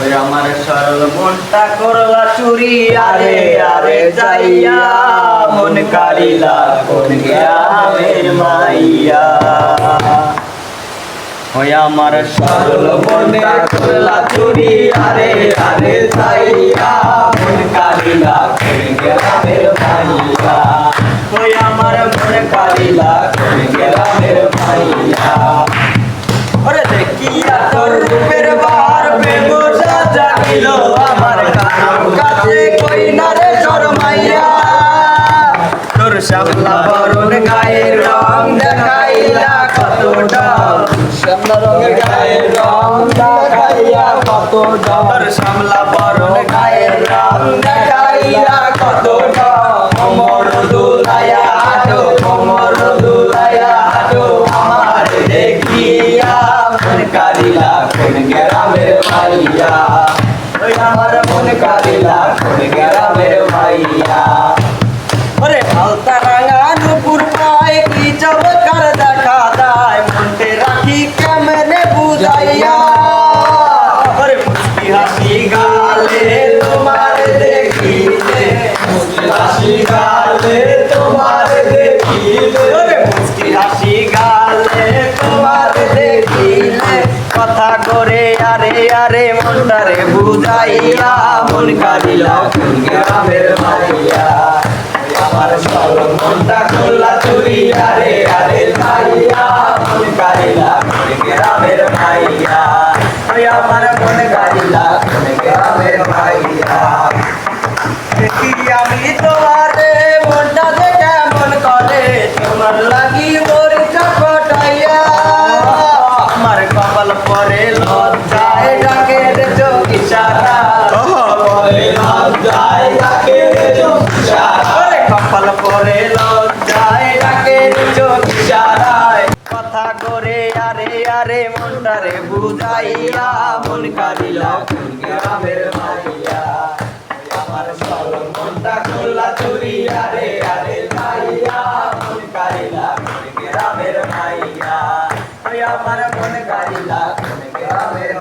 আমার সরল মনটা করলা চুরি, আরে আরে যাইয়া, মন কারিলা কোন গ্রামের মাইয়া। ওই আমার সরল মনটা করলা চুরি, আরে আরে যাইয়া, মন কারিলা কোন গ্রামের মাইয়া। ওই আমার মন কারিলা কোন গ্রামের মাইয়া। কানাম কাছে কই না রে শরমাইয়া। তোর শ্যামলা বরণ গায়ের রং দেখাইলা কতটা। শ্যামলা রঙের গায়ের রং দেখাইয়া কতটা। তোর শ্যামলা বরণ গায়ের রং দেখাইলা কতটা। কোমর দুলাইয়া হাঁটো কোমর দুলাইয়া হাঁটো আমার দেখিয়া। কারিলা কোন গ্রামের ওই আমার মন কারিলা কোন গ্রামের ভাইয়া। ওরে হালতা রাঙা নুপুর পায়, কি চমৎকার দেখা দেয় মনতে রাখি কেমনে বুঝাইয়া। ওরে মুস্কি হাসি গালে তোমার গালে আরে মনটারে বুঝাইয়া, মন কোন গ্রামের মাইয়া। আমার সব মনটা খোলা চুরি আরে আরে মাইয়া মন কোন গ্রামের মাইয়া। আমার মন কোন গ্রামের মাইয়া। আমি তোমারে, মনটা যে কেমন করে, তোমার লাগি মোর চকটাইয়া আমার কপাল পরে লজ্জায় করে লজ্জায় ডাকে চোখ ইশারায় কথা করে, আরে আরে, মনটারে বুঝাইয়া মন কারিলা গ্রামের মাইয়া। আমার সর মনটা খোলা চুরি আরে আরে মাইয়া মন কারিলা গ্রামের মাইয়া। আমার মন কারিলা গ্রামের